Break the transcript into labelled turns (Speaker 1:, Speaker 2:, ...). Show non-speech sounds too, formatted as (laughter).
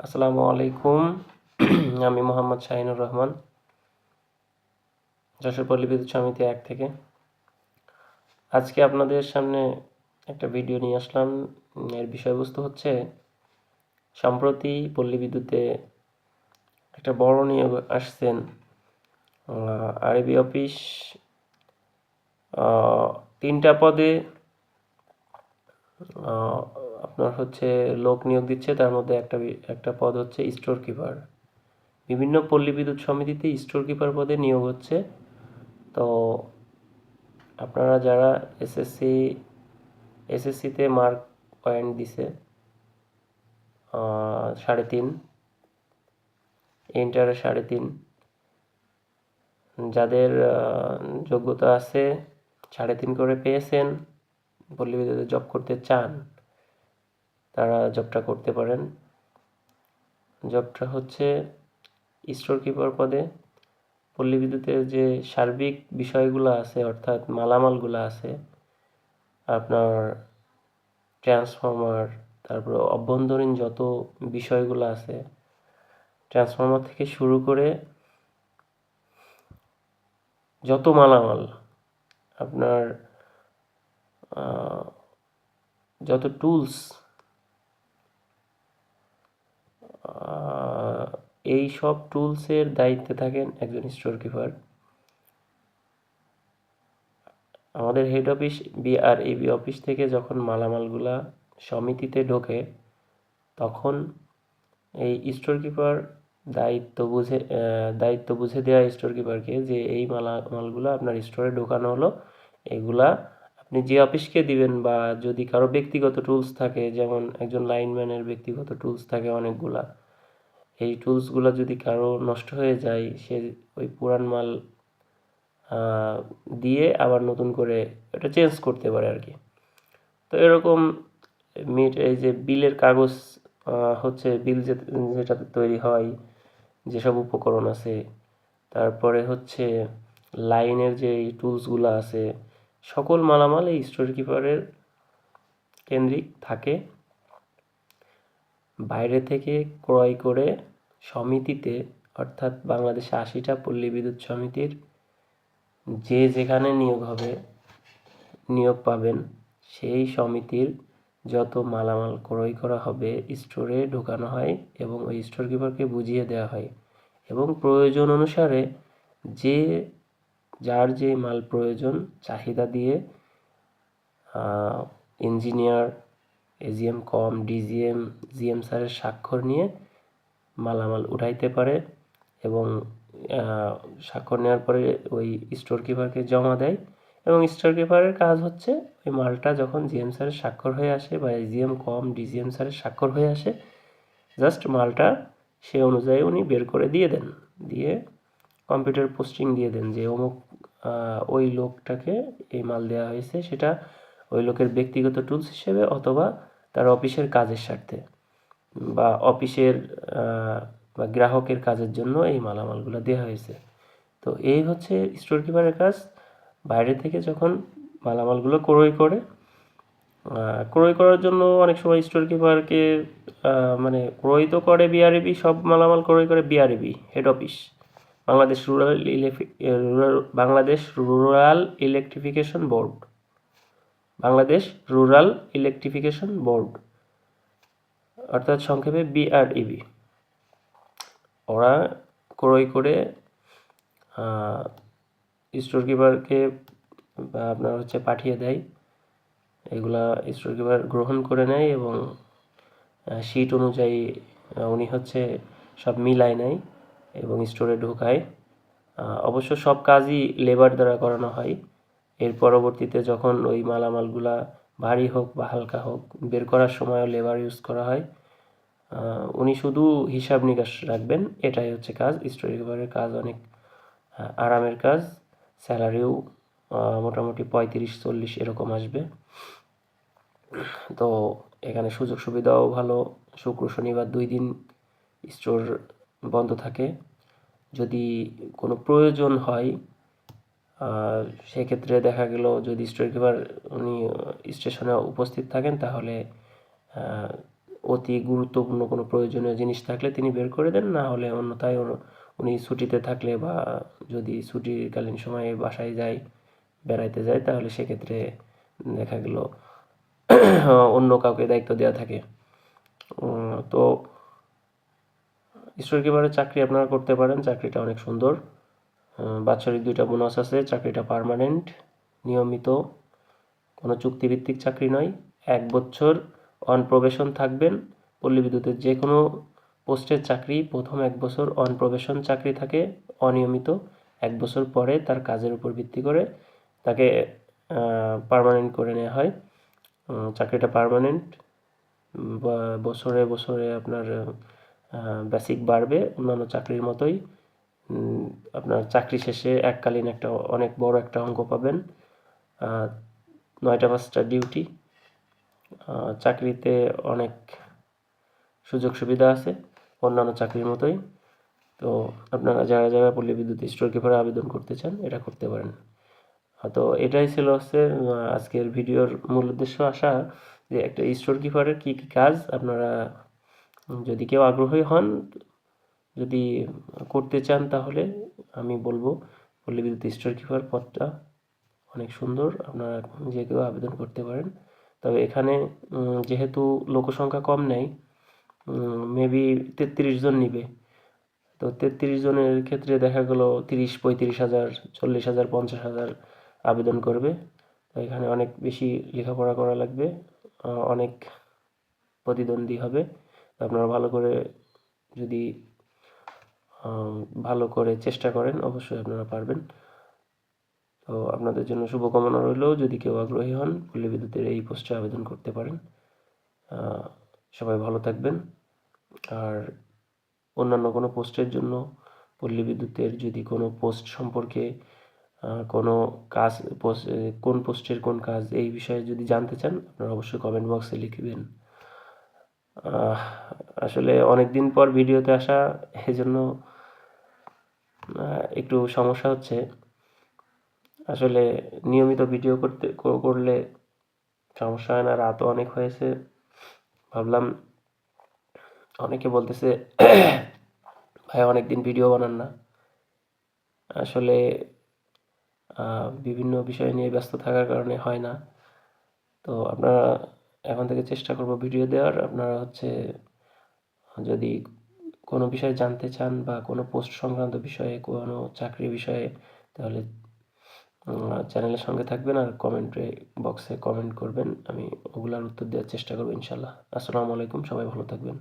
Speaker 1: আসসালামু আলাইকুম। (clears throat) আমি মোহাম্মদ শাহিনুর রহমান, যশোর পল্লী বিদ্যুৎ সমিতি এক থেকে। আজকে আপনাদের সামনে একটা ভিডিও নিয়ে আসলাম। এর বিষয়বস্তু হচ্ছে, সম্প্রতি পল্লী বিদ্যুতে একটা বড় নিয়োগ আসছেন আরবি অফিস তিনটা পদে আপনার হচ্ছে লোক নিয়োগ দিচ্ছে, তার মধ্যে একটা একটা পদ হচ্ছে স্টোর কিপার বিভিন্ন পল্লী বিদ্যুৎ সমিতিতে স্টোর কিপার পদে নিয়োগ হচ্ছে। তো আপনারা যারা এসএসসি এসএসসিতে মার্ক পয়েন্ট দিছে সাড়ে তিন ইন্টারে সাড়ে তিন, যাদের যোগ্যতা আছে, সাড়ে তিন করে পেয়েছেন, পল্লী বিদ্যুতে জব করতে চান তারা জবটা করতে পারেন। জবটা হচ্ছে স্টোর কিপার পদে পল্লী বিদ্যুতের যে সার্বিক বিষয়গুলো আছে, অর্থাৎ মালামালগুলো আছে, আপনার ট্রান্সফর্মার তারপর অভ্যন্তরীণ যত বিষয়গুলো আছে ট্রান্সফর্মার থেকে শুরু করে যত মালামাল, আপনার যত টুলস এই সব টুলসের দায়িত্বে থাকেন একজন স্টোর কিপার আমাদের হেড অফিস বিআরএবি অফিস থেকে যখন মালামালগুলা সমিতিতে ঢোকে, তখন এই স্টোর কিপার দায়িত্ব বুঝে দায়িত্ব বুঝে দেওয়া স্টোর কিপারকে যে এই মালামালগুলো আপনার স্টোরে ঢোকানো হলো, এগুলা আপনি যে অফিসকে দিবেন বা যদি কারও ব্যক্তিগত টুলস থাকে, যেমন একজন লাইনম্যানের ব্যক্তিগত টুলস থাকে অনেকগুলা এই টুলসগুলো যদি কারও নষ্ট হয়ে যায়, সে ওই পুরান মাল দিয়ে আবার নতুন করে এটা চেঞ্জ করতে পারে আর কি তো এরকম মিট এই যে বিলের কাগজ হচ্ছে বিল যেটাতে তৈরি হয়, যেসব উপকরণ আছে, তারপরে হচ্ছে লাইনের যে টুলসগুলো আছে, সকল মালামাল এই স্টোর কিপারের কেন্দ্রিক থাকে। বাইরে থেকে ক্রয় করে সমিতিতে, অর্থাৎ বাংলাদেশে আশিটা পল্লী বিদ্যুৎ সমিতির যে যেখানে নিয়োগ হবে, নিয়োগ পাবেন, সেই সমিতির যত মালামাল ক্রয় করা হবে, স্টোরে ঢোকানো হয় এবং ওই স্টোর কিপারকে বুঝিয়ে দেওয়া হয়। এবং প্রয়োজন অনুসারে যে, যার যে মাল প্রয়োজন, চাহিদা দিয়ে ইঞ্জিনিয়ার এজিএম কম ডিজিএম জিএম স্যারের স্বাক্ষর নিয়ে মালামাল উঠাইতে পারে এবং স্বাক্ষর নেওয়ার পরে ওই স্টোর কিপারকে জমা দেয় এবং স্টোর কিপারের কাজ হচ্ছে ওই মালটা যখন জিএম স্যারের স্বাক্ষর হয়ে আসে বা এজিএম কম ডিজিএম স্যারের স্বাক্ষর হয়ে আসে, জাস্ট মালটা সে অনুযায়ী উনি বের করে দিয়ে দেন। দিয়ে কম্পিউটার পোস্টিং দিয়ে দেন যে অমুক ওই লোকটাকে এই মাল দেওয়া হয়েছে, সেটা ওই লোকের ব্যক্তিগত টুলস হিসেবে অথবা তার অফিসের কাজের স্বার্থে বা অফিসের বা গ্রাহকের কাজের জন্য এই মালামালগুলো দেওয়া হয়েছে। তো এই হচ্ছে স্টোর কিপারের কাজ। বাইরে থেকে যখন মালামালগুলো ক্রয় করে ক্রয় করার জন্য অনেক সময় স্টোর কিপারকে মানে ক্রয় তো করে বিআরএবি সব মালামাল ক্রয় করে BRAB head office Bangladesh rural rural Bangladesh rural electrification board Bangladesh rural electrification board অর্থাৎ সংক্ষেপে বিআরইবি ওরা ক্রয় করে স্টোর কিপারকে আপনার হচ্ছে পাঠিয়ে দেয়। এগুলা স্টোর কিপার গ্রহণ করে নেয় এবং শিট অনুযায়ী উনি হচ্ছে সব মিলায় নেয় এবং স্টোরে ঢোকায়। অবশ্য সব কাজই লেবার দ্বারা করানো হয়। এর পরবর্তীতে যখন ওই মালামালগুলা ভারী হোক বা হালকা হোক বের করার সময়ও লেবার ইউজ করা হয় উনি শুধু হিসাব নিকাশ রাখবেন, এটাই হচ্ছে কাজ। স্টোর কিপারের কাজ অনেক আরামের কাজ। স্যালারিও মোটামুটি পঁয়ত্রিশ, চল্লিশ এরকম আসবে। তো এখানে সুযোগ সুবিধাও ভালো। শুক্র, শনিবার দুই দিন স্টোর বন্ধ থাকে। যদি কোনো প্রয়োজন হয় সেক্ষেত্রে দেখা গেল যদি স্টোর কিপার উনি স্টেশনে উপস্থিত থাকেন, তাহলে অতি গুরুত্বপূর্ণ কোনো প্রয়োজনীয় জিনিস থাকলে তিনি বের করে দেন। না হলে অন্যথায় উনি- ছুটিতে থাকলে বা যদি ছুটিকালীন সময়ে বাসায় যায়, বেড়াইতে যায়, তাহলে সেক্ষেত্রে দেখা গেল, (coughs) অন্য কাউকে দায়িত্ব দেওয়া থাকে। তো স্টোর কিপারের চাকরি আপনারা করতে পারেন, চাকরিটা অনেক সুন্দর। বাৎসরিক দুইটা বোনাস আছে, চাকরিটা পার্মানেন্ট নিয়মিত। কোনো চুক্তিভিত্তিক চাকরি নয়। এক বছর অন প্রবেশন থাকবেন। পল্লী বিদ্যুতের যে কোনো পোস্টের চাকরি, প্রথম এক বছর অন প্রবেশন চাকরি থাকে, অনিয়মিত। এক বছর পরে তার কাজের উপর ভিত্তি করে তাকে পার্মানেন্ট করে নেওয়া হয়। চাকরিটা পার্মানেন্ট বছরে বছরে আপনার বেসিক বাড়বে অন্যান্য চাকরির মতোই। আপনার চাকরি শেষে এককালীন একটা অনেক বড় একটা অঙ্ক পাবেন। নয়টা পাঁচটা ডিউটি। চাকরিতে অনেক সুযোগ সুবিধা আছে অন্যান্য চাকরির মতোই। তো আপনারা যারা যারা পল্লী বিদ্যুৎ স্টোর কিপারে আবেদন করতে চান, এটা করতে পারেন। তো এটাই ছিল হচ্ছে আজকের ভিডিওর মূল উদ্দেশ্য আসা যে একটা স্টোর কিপারের কী কী কাজ আপনারা যদি কেউ আগ্রহী হন যদি করতে চান তাহলে আমি বলব পল্লী বিদ্যুৎ স্টোর কিপার পদটা অনেক সুন্দর, আপনারা যে কেউ আবেদন করতে পারেন। তবে এখানে যেহেতু লোকসংখ্যা কম নেই মেবি তেত্রিশ জন নিবে। তো তেত্রিশ জনের ক্ষেত্রে দেখা গেল তিরিশ, পঁয়ত্রিশ হাজার, চল্লিশ হাজার, পঞ্চাশ হাজার আবেদন করবে। তো এখানে অনেক বেশি লেখাপড়া করা লাগবে অনেক প্রতিদ্বন্দ্বী হবে। আপনারা ভালো করে যদি ভালো করে চেষ্টা করেন, অবশ্যই আপনারা পারবেন। তো আপনাদের জন্য শুভকামনা রইল। যদি কেউ আগ্রহী হন, পল্লী বিদ্যুতের এই পোস্টে আবেদন করতে পারেন। সবাই ভালো থাকবেন। আর অন্যান্য কোনো পোস্টের জন্য, পল্লী বিদ্যুতের যদি কোনো পোস্ট সম্পর্কে কোনো কাজ, পোস্ট, কোন পোস্টের কোন কাজ, এই বিষয়ে যদি জানতে চান, আপনারা অবশ্যই কমেন্ট বক্সে লিখবেন। আসলে অনেক দিন পর ভিডিওতে আসা, এজন্য একটু সমস্যা হচ্ছে। আসলে নিয়মিত ভিডিও করতে করলে সমস্যা হয় না, রাতও অনেক হয়েছে। ভাবলাম অনেকে বলতেছে, (coughs) ভাই অনেক দিন ভিডিও বানান না। আসলে বিভিন্ন বিষয় নিয়ে ব্যস্ত থাকার কারণে হয় না। তো আপনারা এখন থেকে চেষ্টা করব ভিডিও দেওয়ার। আপনারা হচ্ছে যদি কোনো বিষয়ে জানতে চান বা কোনো পোস্ট সংক্রান্ত বিষয়ে, কোনো চাকরি বিষয়ে, তাহলে চ্যানেলের সঙ্গে থাকবেন আর কমেন্টে, বক্সে কমেন্ট করবেন। আমি ওগুলার উত্তর দেওয়ার চেষ্টা করব ইনশাল্লাহ। আসসালামু আলাইকুম, সবাই ভালো থাকবেন।